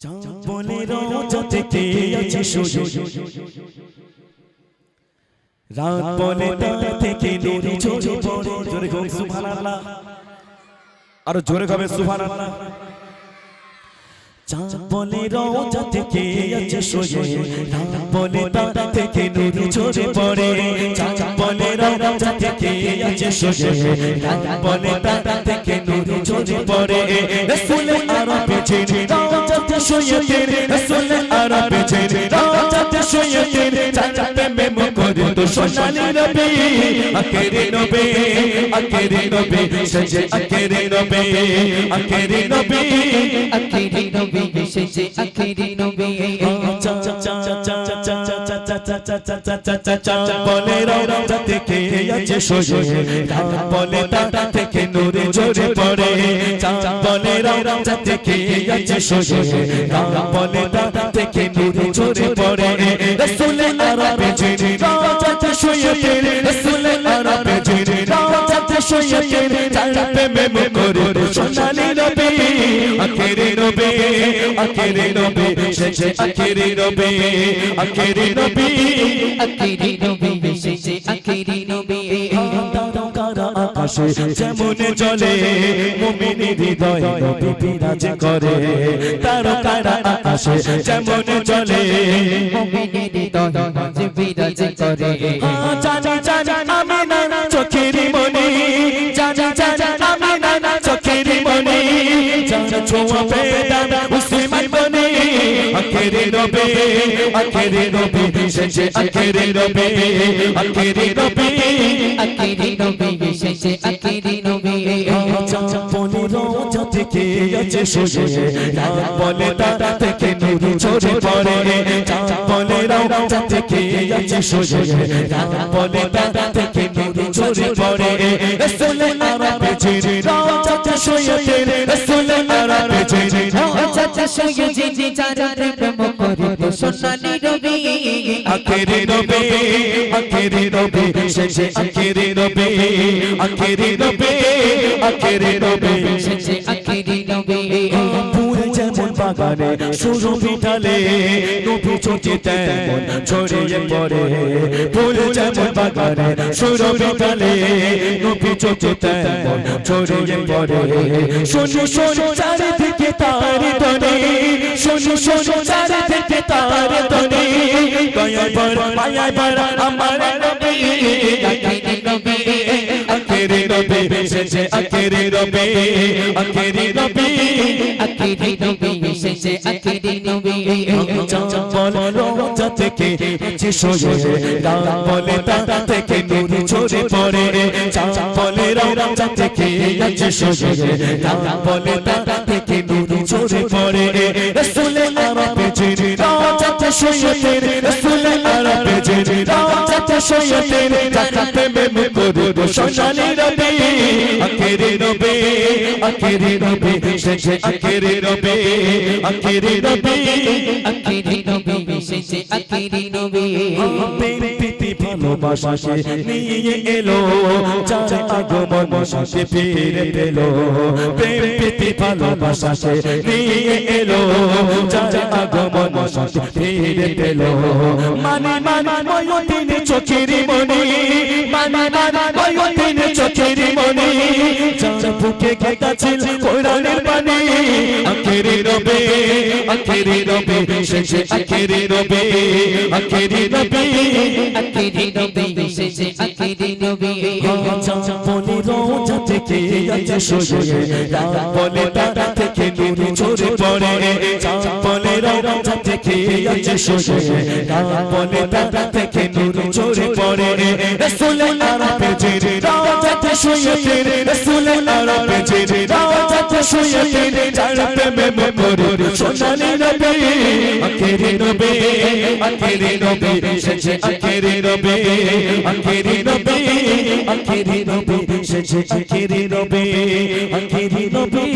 রাত বলে তার থেকে নুরি ছোট পড়ে জোরে হোক সুবহানাল্লাহ আরও জোরে হবে সুবহানাল্লাহ চাঁদ বলে রোজা থেকে আছে সোজে রাত বলে তার থেকে নুরি ছোট পড়ে চাঁদ বলে রোজা থেকে আছে সোজে রাত বলে তার থেকে নুরি ছোট পড়ে রসুল আরবে ছেড়ে রোজাতে শুয়েতে রসুল আরবে ছেড়ে রোজাতে শুয়েতে চাঁদতে মেমো করে তো সোনালি নবী আকেরে নবী আকেরে নবী সজে আকেরে নবী আকেরে নবী আখেরি নবী এসেছে আখেরি নবী বলে রওজা থেকে আছে সোজে বলে তা থেকে নূরে জোরে পড়ে রওজা থেকে আছে সোজে। রাত বলে তা থেকে নূরে জোরে পড়ে। রাসূল আরবে যিনি রওজাতে শুয়েতে রাসূল আরবে যিনি রওজাতে শুয়েতে চাঁদে মেমো করে সোনালি নবী, আখেরি নবী আখেরি নবী, শেষে আখেরি নবী আখেরি নবী আখেরি নবী এসেছে আখেরি তারকারা আকাশে যেমন চলে মুমিনের হৃদয় নবী বিরাজ করে তারকারা আকাশে যেমন চলে মুমিনের হৃদয় মাঝে বিরাজ করে। জানি জানি আমি না চোখের মনি। জানি জানি আমি না চোখের মনি। জানি ছোঁয়া আখেরি নবী আখেরি নবী শেষে আখেরি নবী আখেরি নবী আখেরি নবী এসেছে আখেরি নবী। বলে রোজা থেকে আছে সোজে। রাত বলে তা থেকে নুরু ঝরে পড়ে বলে রোজা থেকে আছে সোজে। রাত বলে তা থেকে নুরু ঝরে পড়ে রসুল আরবে জিরি রোজাতে শুয়েতে রসুল আরবে জিরি চাচা সঙ্গে জিজি চাচা প্রেম করে তো সোনালি রবি, আখেরি নবী আখেরি নবী শেষে আখেরি নবী আখেরি নবী আখেরি নবী এসেছে আখেরি নবী ফুল যেমন বাগানে শুরু বিটালে নবী চোখে তেমন ছড়িয়ে পড়ে। ফুল যেমন বাগানে শুরু বিটালে নবী চোখে তেমন ছড়িয়ে পড়ে। শুনি শুনি, চারিদিকে তার তার ধ্বনি দয়া বড় মায়া বড় আমার নবী নবী আখেরি নবী শেষে আখেরি নবী আখেরি নবী আখেরি নবী এসেছে আখেরি নবী রোজা থেকে যে সোজে রাত বলে তা থেকে নুরি ঝরে পড়ে চাঁদ বলে রোজা থেকে যে সোজে রাত বলে তা থেকে নুরি ঝরে পড়ে রসুল আরবে জিরি রোজাতে শুয়েতে রসুল আরবে জিরি রোজাতে শুয়েতে জাকাতে মেমে করে সোনালি রবি আখেরি নবী আখেরি নবী শেষে আখেরি নবী আখেরি নবী আখেরি নবী এসেছে আখেরি নবী প্রেম প্রীতি ভালোবাসা নিয়ে এলো। সাথে ফিরে পেল। প্রেম প্রীতি ভালোবাসা সে নিয়ে এলো। যার আগমন ফিরে পেল। মানে মানে ময়ূদিন চোখের মনি মানে মানে ময়ূদিন চোখের মনি যার বুকে গেতা ছিল কোরআনের বাণী। আখেরি রবে আখেরি রবে শেষে আখেরি রবে আখেরি রবে। আখেরি নবী এসেছে আখেরি বলে রোজা থেকে যাচ্ছে সোজে রাত বলে তা থেকে নুরি ঝরে পড়ে। চাঁদ বলে রোজা থেকে যাচ্ছে সোজে রাত বলে তা থেকে নুরি ঝরে পড়ে। রসুল আরবে জিরে রোজাতে শুয়েতে রসুল আরবে জিরে রোজাতে শুয়েতে যার প্রেমে মরে সোনালি নবী, আখেরি নবী আখেরি নবী শেষে আখেরি নবী আখেরি নবী আখেরি নবী শেষে আখেরি নবী আখেরি নবী